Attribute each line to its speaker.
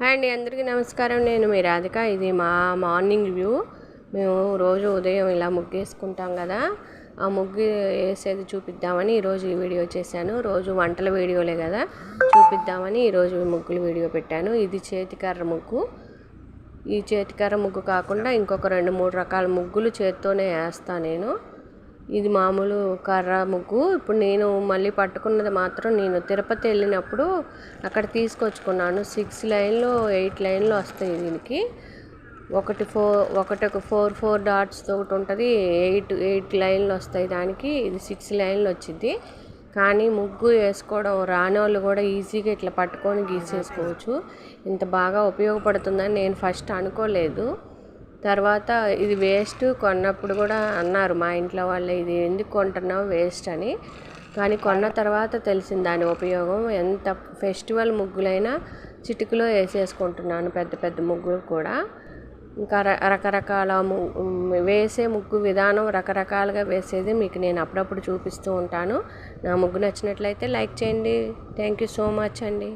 Speaker 1: Hi అండి అందరికీ నమస్కారం. నేను మీ రాధిక ఇది మా మార్నింగ్ వ్యూ. మేము రోజు ఉదయం ఇలా ముగ్గు వేసుకుంటాం కదా ఆ ముగ్గు వేసేది చూపిద్దామని ఈరోజు ఈ వీడియో చేశాను. రోజు వంటల వీడియోలే కదా చూపిద్దామని ఈరోజు ముగ్గులు వీడియో పెట్టాను. ఇది చేతికర్ర ముగ్గు. ఈ చేతికర్ర ముగ్గు కాకుండా ఇంకొక రెండు మూడు రకాల ముగ్గులు చేత్తోనే వేస్తాను నేను. ఇది మామూలు కర్ర ముగ్గు. ఇప్పుడు నేను మళ్ళీ పట్టుకున్నది మాత్రం నేను తిరుపతి వెళ్ళినప్పుడు అక్కడ తీసుకొచ్చుకున్నాను. సిక్స్ లైన్లో ఎయిట్ లైన్లో వస్తాయి దీనికి. ఒకటి ఫోర్ ఒకటి ఒక ఫోర్ ఫోర్ డాట్స్ ఒకటి ఉంటుంది. ఎయిట్ ఎయిట్ లైన్లు వస్తాయి దానికి. ఇది సిక్స్ లైన్లు వచ్చింది. కానీ ముగ్గు వేసుకోవడం రాని వాళ్ళు కూడా ఈజీగా ఇట్లా పట్టుకొని గీసేసుకోవచ్చు. ఇంత బాగా ఉపయోగపడుతుందని నేను ఫస్ట్ అనుకోలేదు. తర్వాత ఇది వేస్ట్ కొన్నప్పుడు కూడా అన్నారు మా ఇంట్లో వాళ్ళు ఇది ఎందుకు కొంటున్నావు వేస్ట్ అని. కానీ కొన్న తర్వాత తెలిసింది దాని ఉపయోగం ఎంత ఫెస్టివల్ ముగ్గులైనా చిటికలో వేసేసుకుంటున్నాను పెద్ద పెద్ద ముగ్గులు కూడా. ఇంకా రకరకాల వేసే ముగ్గు విధానం రకరకాలుగా వేసేది మీకు నేను అప్పుడప్పుడు చూపిస్తూ ఉంటాను. నా ముగ్గు నచ్చినట్లయితే లైక్ చేయండి. థ్యాంక్ యూ సో మచ్ అండి.